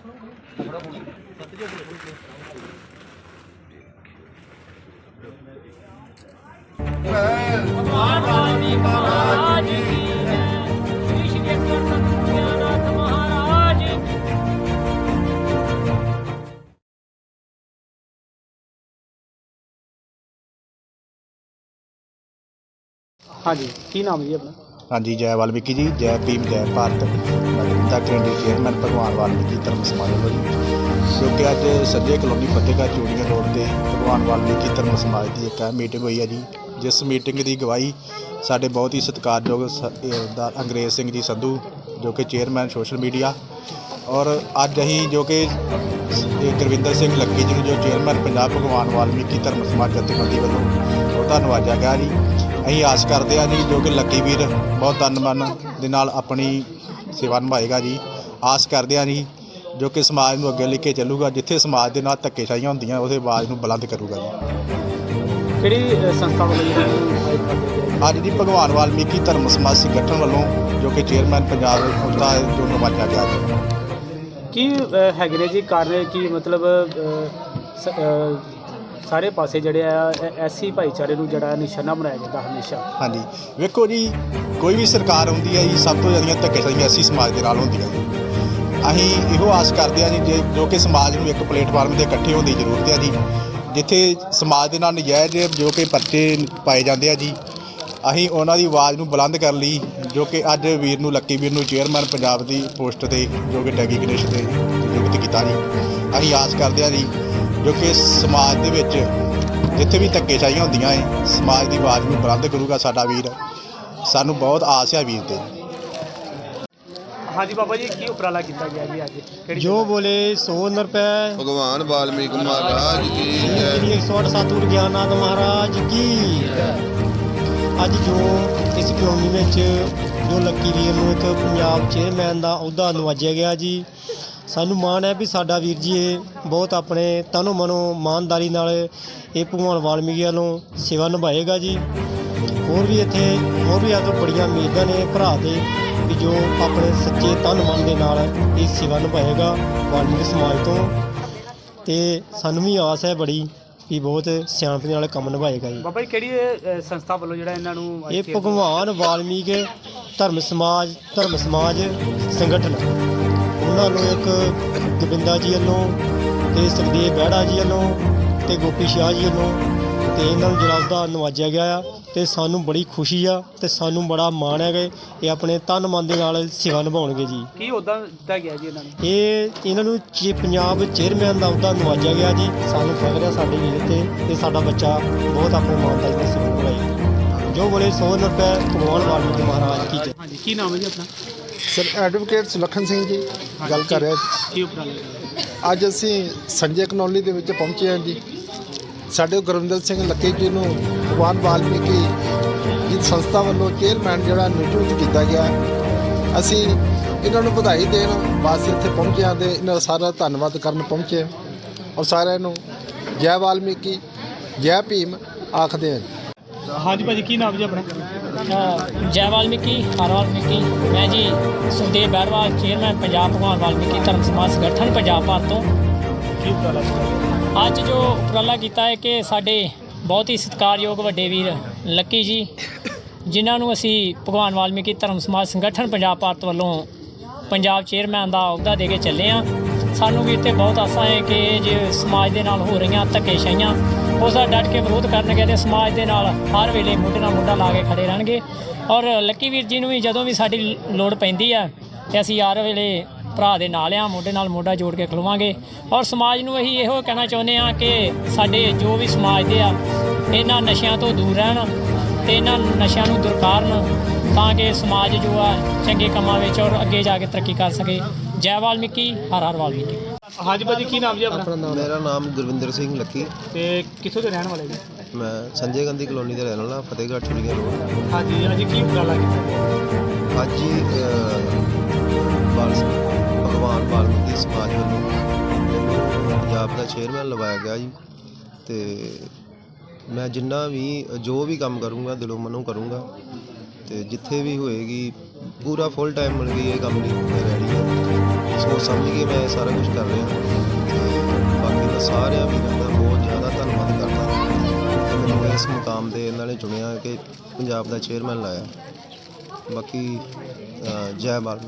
ਵੱਡੇ ਵੀਰ ਭਗਵਾਨ ਮਹਾਰਾਜ ਕੀ ਸ੍ਰੀ ਸ਼੍ਰੀ ਅਕਾਲ ਤਖਤ ਮਹਾਰਾਜ ਕੀ ਹਾਂਜੀ, ਕੀ ਨਾਮ ਜੀ ਆਪਣਾ? ਹਾਂਜੀ, ਜੈ ਵਾਲਮੀਕੀ ਜੀ, ਜੈ ਭੀਮ, ਜੈ ਭਾਰਤ। ਨਗਰਿੰਦਾ ਕੈਂਡੀ ਚੇਅਰਮੈਨ ਭਗਵਾਨ ਵਾਲਮੀਕੀ ਧਰਮ ਸਮਾਜ ਵੱਲੋਂ ਜੋ। ਕਿ ਅੱਜ ਸੱਜੇ ਕਲੋਨੀ ਫਤਿਹਗੜ੍ਹ ਚੂੜੀਆਂ ਰੋਡ ਤੇ ਭਗਵਾਨ ਵਾਲਮੀਕੀ ਧਰਮ ਸਮਾਜ ਦੀ ਇੱਕ ਮੀਟਿੰਗ ਹੋਈ ਹੈ ਜੀ। ਜਿਸ ਮੀਟਿੰਗ ਦੀ ਗਵਾਹੀ ਸਾਡੇ ਬਹੁਤ ਹੀ ਸਤਿਕਾਰਯੋਗ ਸ- ਅੰਗਰੇਜ਼ ਸਿੰਘ ਜੀ ਸੰਧੂ, ਜੋ ਕਿ ਚੇਅਰਮੈਨ ਸੋਸ਼ਲ ਮੀਡੀਆ ਔਰ ਅੱਜ ਅਸੀਂ ਜੋ ਕਿ ਇਹ ਗੁਰਵਿੰਦਰ ਸਿੰਘ ਲੱਕੀ ਜੀ ਨੂੰ ਜੋ ਚੇਅਰਮੈਨ ਪੰਜਾਬ ਭਗਵਾਨ ਵਾਲਮੀਕੀ ਧਰਮ ਸਮਾਜ ਜਥੇਬੰਦੀ ਵੱਲੋਂ ਉਹਦਾ ਨਵਾਜਿਆ ਗਿਆ ਜੀ। ਅਸੀਂ ਆਸ ਕਰਦੇ ਹਾਂ ਜੀ ਜੋ ਕਿ ਲੱਕੀ ਵੀਰ ਬਹੁਤ ਤਨ ਮਨ ਦੇ ਨਾਲ ਆਪਣੀ ਸੇਵਾ ਨਿਭਾਏਗਾ ਜੀ। ਆਸ ਕਰਦੇ ਹਾਂ ਜੀ ਜੋ ਕਿ ਸਮਾਜ ਨੂੰ ਅੱਗੇ ਲੈ ਕੇ ਚੱਲੂਗਾ ਜਿੱਥੇ ਸਮਾਜ ਦੇ ਨਾਲ ਧੱਕੇਸ਼ਾਹੀਆਂ ਹੁੰਦੀਆਂ ਉਹਦੇ ਆਵਾਜ਼ ਨੂੰ ਬੁਲੰਦ ਕਰੂਗਾ ਜੀ। ਕਿਹੜੀ ਸੰਸਥਾ ਵੱਲੋਂ ਅੱਜ ਦੀ ਭਗਵਾਨ ਵਾਲਮੀਕੀ ਧਰਮ ਸਮਾਜ ਸੰਗਠਨ ਵੱਲੋਂ ਜੋ ਕਿ ਚੇਅਰਮੈਨ ਪੰਜਾਬ ਉਹਦਾ ਜੋ ਨਵਾਜਿਆ ਗਿਆ ਜੀ। ਕੀ ਅ, ਹੈਗੇ ਨੇ ਜੀ ਕਾਰਨ ਕੀ ਮਤਲਬ ਸਾਰੇ ਪਾਸੇ ਜਿਹੜੇ ਆ ਐਸੀ ਭਾਈਚਾਰੇ ਨੂੰ ਜਿਹੜਾ ਨਿਸ਼ਾਨਾ ਬਣਾਇਆ ਜਾਂਦਾ ਹਮੇਸ਼ਾ। ਹਾਂਜੀ। ਵੇਖੋ ਜੀ, ਕੋਈ ਵੀ ਸਰਕਾਰ ਆਉਂਦੀ ਹੈ ਜੀ, ਸਭ ਤੋਂ ਜ਼ਿਆਦਾ ਧੱਕੇਸ਼ਾਹੀਆਂ ਐਸੀ ਸਮਾਜ ਦੇ ਨਾਲ ਹੁੰਦੀਆਂ ਜੀ। ਅਸੀਂ ਇਹੋ ਆਸ ਕਰਦੇ ਹਾਂ ਜੀ, ਜੇ ਜੋ ਕਿ ਸਮਾਜ ਨੂੰ ਇੱਕ ਪਲੇਟਫਾਰਮ ਤੇ ਇਕੱਠੇ ਹੋਣ ਦੀ ਜ਼ਰੂਰਤ ਹੈ ਜੀ, ਜਿੱਥੇ ਸਮਾਜ ਦੇ ਨਾਲ ਨਜਾਇਜ਼ ਜੋ ਕਿ ਪਰਚੇ ਪਾਏ ਜਾਂਦੇ ਆ ਜੀ, ਅਸੀਂ ਉਹਨਾਂ ਦੀ ਆਵਾਜ਼ ਨੂੰ ਬੁਲੰਦ ਕਰਨ ਲਈ, ਜੋ ਕਿ ਅੱਜ ਵੀਰ ਨੂੰ, ਲੱਕੀ ਵੀਰ ਨੂੰ ਚੇਅਰਮੈਨ ਪੰਜਾਬ ਦੀ ਪੋਸਟ ਤੇ, ਜੋ ਕਿ ਡੈਗੀਨੇਸ਼ਨ ਤੇ ਨਿਯੁਕਤ ਕੀਤਾ ਜੀ, ਅਸੀਂ ਆਸ ਕਰਦੇ ਹਾਂ ਜੀ ਜੋ ਕਿ ਸਮਾਜ ਦੇ ਵਿੱਚ ਜਿੱਥੇ ਵੀ ਧੱਕੇਸ਼ਾਹੀਆਂ ਹੁੰਦੀਆਂ ਹੈ ਸਮਾਜ ਦੀ ਆਵਾਜ਼ ਨੂੰ ਬੁਲੰਦ ਕਰੂਗਾ ਸਾਡਾ ਵੀਰ। ਸਾਨੂੰ ਬਹੁਤ ਆਸ ਹੈ ਵੀਰ ਤੇ। ਹਾਂਜੀ ਬਾਬਾ ਜੀ ਕੀ ਉਪਰਾਲਾ ਕੀਤਾ ਗਿਆ ਜੀ ਅੱਜ? ਕਿਹੜੀ ਜੋ ਬੋਲੇ ਸੋ ਨਰਪੈ ਭਗਵਾਨ ਵਾਲਮੀਕ ਮਹਾਰਾਜ ਕੀ ਜੈ। ਸ੍ਰੀ 108 ਸਤਿਗੁਰ ਗਿਆਨਨਾਥ ਮਹਾਰਾਜ ਕੀ ਅੱਜ ਜੋ ਇਸ ਕਲੋਨੀ ਵਿੱਚ ਜੋ ਲੱਕੀ ਵੀਰ ਨੂੰ ਇੱਕ ਪੰਜਾਬ ਚੇਅਰਮੈਨ ਦਾ ਅਹੁਦਾ ਨਵਾਜਿਆ ਗਿਆ ਜੀ ਸਾਨੂੰ ਮਾਣ ਹੈ ਵੀ ਸਾਡਾ ਵੀਰ ਜੀ ਇਹ ਬਹੁਤ ਆਪਣੇ ਤਨੋ ਮਨੋ ਇਮਾਨਦਾਰੀ ਨਾਲ ਇਹ ਭਗਵਾਨ ਵਾਲਮੀਕੀ ਵੱਲੋਂ ਸੇਵਾ ਨਿਭਾਏਗਾ ਜੀ। ਹੋਰ ਵੀ ਇੱਥੇ ਹੋਰ ਵੀ ਆਦੋਂ ਬੜੀਆਂ ਉਮੀਦਾਂ ਨੇ ਭਰਾ ਦੇ ਵੀ ਜੋ ਆਪਣੇ ਸੱਚੇ ਤਨ ਮਨ ਦੇ ਨਾਲ ਇਹ ਸੇਵਾ ਨਿਭਾਏਗਾ ਵਾਲਮੀਕੀ ਸਮਾਜ ਤੋਂ। ਤੇ ਸਾਨੂੰ ਵੀ ਆਸ ਹੈ ਬੜੀ ਵੀ ਬਹੁਤ ਸਿਆਣਪ ਦੇ ਨਾਲ ਕੰਮ ਨਿਭਾਏਗਾ ਜੀ। ਬਾਬਾ ਜੀ ਕਿਹੜੀ ਸੰਸਥਾ ਵੱਲੋਂ ਜਿਹੜਾ ਇਹਨਾਂ ਨੂੰ ਇਹ ਭਗਵਾਨ ਵਾਲਮੀਕ ਧਰਮ ਸਮਾਜ ਧਰਮ ਸਮਾਜ ਸੰਗਠਨ। ਉਹਨਾਂ ਨੂੰ ਇੱਕ ਗੋਬਿੰਦਾ ਜੀ ਵੱਲੋਂ ਤੇ ਸੁਖਦੇਵ ਬਹਿੜਾ ਜੀ ਵੱਲੋਂ ਤੇ ਗੋਪੀ ਸ਼ਾਹ ਜੀ ਵੱਲੋਂ ਤੇ ਇਹਨਾਂ ਨੂੰ ਜਨਾਬ ਦਾ ਨਵਾਜਿਆ ਗਿਆ ਆ ਤੇ ਸਾਨੂੰ ਬੜੀ ਖੁਸ਼ੀ ਆ ਤੇ ਸਾਨੂੰ ਬੜਾ ਮਾਣ ਹੈਗਾ ਇਹ ਆਪਣੇ ਤਨ ਮਨ ਦੇ ਨਾਲ ਸੇਵਾ ਨਿਭਾਉਣਗੇ ਜੀ। ਕੀ ਉਦਾਂ ਦਿੱਤਾ ਗਿਆ ਜੀ ਇਹਨਾਂ ਨੂੰ? ਇਹ ਇਹਨਾਂ ਨੂੰ ਚੀ- ਪੰਜਾਬ ਚੇਅਰਮੈਨ ਦਾ ਅਹੁਦਾ ਨਵਾਜਿਆ ਗਿਆ ਜੀ। ਸਾਨੂੰ ਫਖਰ ਹੈ ਸਾਡੇ ਵੀਰ ਤੇ ਤੇ ਸਾਡਾ ਬੱਚਾ ਬਹੁਤ ਆਪਣੇ ਇਮਾਨਦਾਰੀ ਨਾਲ ਸੇਵਾ ਨਿਭਾਈ ਜੋ ਬੋਲੇ ਸੋ ਰੁਪਏ ਭਗਵਾਨ ਵਾਲਮੀਕੀ ਮਹਾਰਾਜ ਕੀ ਜੈ ਹਾਂਜੀ ਕੀ ਨਾਮ ਹੈ ਜੀ ਆਪਣਾ? ਸਰ ਐਡਵੋਕੇਟ ਸੁਲੱਖਣ ਸਿੰਘ ਜੀ ਗੱਲ ਕਰ ਰਿਹਾ ਕੀ ਉਪਰਾਲਾ ਅੱਜ ਅਸੀਂ ਸੰਜੇ ਕਨੌਲੀ ਦੇ ਵਿੱਚ ਪਹੁੰਚੇ ਹਾਂ ਜੀ ਸਾਡੇ ਗੁਰਵਿੰਦਰ ਸਿੰਘ ਲੱਕੀ ਜੀ ਨੂੰ ਭਗਵਾਨ ਵਾਲਮੀਕੀ ਜੀ ਸੰਸਥਾ ਵੱਲੋਂ ਚੇਅਰਮੈਨ ਜਿਹੜਾ ਨਿਯੁਕਤ ਕੀਤਾ ਗਿਆ। ਅਸੀਂ ਇਹਨਾਂ ਨੂੰ ਵਧਾਈ ਦੇਣ ਵਾਸਤੇ ਇੱਥੇ ਪਹੁੰਚੇ ਹਾਂ ਤੇ ਇਹਨਾਂ ਦਾ ਸਾਰਾ ਧੰਨਵਾਦ ਕਰਨ ਪਹੁੰਚੇ। ਔਰ ਸਾਰਿਆਂ ਨੂੰ ਜੈ ਵਾਲਮੀਕੀ ਜੈ ਭੀਮ ਆਖਦੇ ਹਾਂ ਹਾਂਜੀ ਭਾਜੀ ਕੀ ਨਾਮ ਜੀ ਆਪਣਾ? ਜੈ ਵਾਲਮੀਕੀ ਹਰ ਵਾਲਮੀਕੀ। ਮੈਂ ਜੀ ਸੁਖਦੇਵ ਬਹਿਰਵਾਲ ਚੇਅਰਮੈਨ ਪੰਜਾਬ ਭਗਵਾਨ ਵਾਲਮੀਕੀ ਧਰਮ ਸਮਾਜ ਸੰਗਠਨ ਪੰਜਾਬ ਭਰ ਤੋਂ। ਅੱਜ ਜੋ ਉਪਰਾਲਾ ਕੀਤਾ ਹੈ ਕਿ ਸਾਡੇ ਬਹੁਤ ਹੀ ਸਤਿਕਾਰਯੋਗ ਵੱਡੇ ਵੀਰ ਲੱਕੀ ਜੀ ਜਿਨ੍ਹਾਂ ਨੂੰ ਅਸੀਂ ਭਗਵਾਨ ਵਾਲਮੀਕੀ ਧਰਮ ਸਮਾਜ ਸੰਗਠਨ ਪੰਜਾਬ ਭਾਰਤ ਵੱਲੋਂ ਪੰਜਾਬ ਚੇਅਰਮੈਨ ਦਾ ਅਹੁਦਾ ਦੇ ਕੇ ਚੱਲੇ ਆ ਸਾਨੂੰ ਵੀ ਇੱਥੇ ਬਹੁਤ ਆਸਾਂ ਹੈ ਕਿ ਜੇ ਸਮਾਜ ਦੇ ਨਾਲ ਹੋ ਰਹੀਆਂ ਧੱਕੇਸ਼ਾਹੀਆਂ ਉਸ ਦਾ ਡਟ ਕੇ ਵਿਰੋਧ ਕਰਨਗੇ ਤੇ ਸਮਾਜ ਦੇ ਨਾਲ ਹਰ ਵੇਲੇ ਮੋਢੇ ਨਾਲ ਮੋਢਾ ਲਾ ਕੇ ਖੜੇ ਰਹਿਣਗੇ। ਔਰ ਲੱਕੀ ਵੀਰ ਜੀ ਨੂੰ ਵੀ ਜਦੋਂ ਵੀ ਸਾਡੀ ਲੋੜ ਪੈਂਦੀ ਆ, ਤੇ ਅਸੀਂ ਹਰ ਵੇਲੇ ਭਰਾ ਦੇ ਨਾਲ ਆ ਮੋਢੇ ਨਾਲ ਮੋਢਾ ਜੋੜ ਕੇ ਖਲੋਵਾਂਗੇ। ਔਰ ਸਮਾਜ ਨੂੰ ਅਸੀਂ ਇਹੋ ਕਹਿਣਾ ਚਾਹੁੰਦੇ ਆ ਕਿ ਸਾਡੇ ਜੋ ਵੀ ਸਮਾਜ ਦੇ ਆ, ਇਹਨਾਂ ਨਸ਼ਿਆਂ ਤੋਂ ਦੂਰ ਰਹਿਣ ਤੇ ਇਹਨਾਂ ਨਸ਼ਿਆਂ ਨੂੰ ਦੁਰਕਾਰਨ ਤਾਂ ਕਿ ਸਮਾਜ ਜੋ ਆ, ਚੰਗੇ ਕੰਮਾਂ ਵਿੱਚ ਔਰ ਅੱਗੇ ਜਾ ਕੇ ਤਰੱਕੀ ਕਰ ਸਕੇ। ਜੈ ਵਾਲਮੀਕੀ, ਹਰ ਹਰ ਵਾਲਮੀਕੀ। ਹਾਂਜੀ ਭਾਜੀ ਕੀ ਨਾਮ ਜੀ ਆਪਣਾ? ਮੇਰਾ ਨਾਮ ਗੁਰਵਿੰਦਰ ਸਿੰਘ ਲੱਕੀ। ਤੇ ਕਿੱਥੋਂ ਦੇ ਰਹਿਣ ਵਾਲੇ ਜੀ? ਮੈਂ ਸੰਜੇ ਗਾਂਧੀ ਕਲੋਨੀ ਦਾ ਰਹਿਣ ਵਾਲਾ ਫਤਿਹਗੜ੍ਹ ਚੂੜੀਆਂ ਰੋਡ ਹਾਂਜੀ ਅੱਜ ਕੀ ਉਪਰਾਲਾ ਕੀਤਾ ਅੱਜ ਹੀ ਬਾਲ ਭਗਵਾਨ ਵਾਲਮੀਕੀ ਸਮਾਜ ਵੱਲੋਂ ਪੰਜਾਬ ਦਾ ਚੇਅਰਮੈਨ ਲਵਾਇਆ ਗਿਆ ਜੀ। ਤੇ ਮੈਂ ਜਿੰਨਾ ਵੀ ਜੋ ਵੀ ਕੰਮ ਕਰੂੰਗਾ ਦਿਲੋਂ ਮਨੋਂ ਕਰੂੰਗਾ ਤੇ ਜਿੱਥੇ ਵੀ ਹੋਏਗੀ ਪੂਰਾ ਫੁੱਲ ਟਾਈਮ ਮਿਲ ਗਈ ਇਹ ਕੰਮ ਲਈ ਰੈਡੀ ਹਾਂ ਸੋਚ ਸਮਝ ਕੇ ਮੈਂ ਇਹ ਸਾਰਾ ਕੁਝ ਕਰ ਰਿਹਾ। ਤੇ ਬਾਕੀ ਮੈਂ ਸਾਰਿਆਂ ਵੀਰਾਂ ਦਾ ਬਹੁਤ ਜ਼ਿਆਦਾ ਧੰਨਵਾਦ ਕਰਦਾ। ਮੈਨੂੰ ਇਸ ਮੁਕਾਮ ਦੇ ਇਹਨਾਂ ਨੇ ਚੁਣਿਆ ਕਿ ਪੰਜਾਬ ਦਾ ਚੇਅਰਮੈਨ ਲਾਇਆ। ਬਾਕੀ ਜੈ ਬਾਲ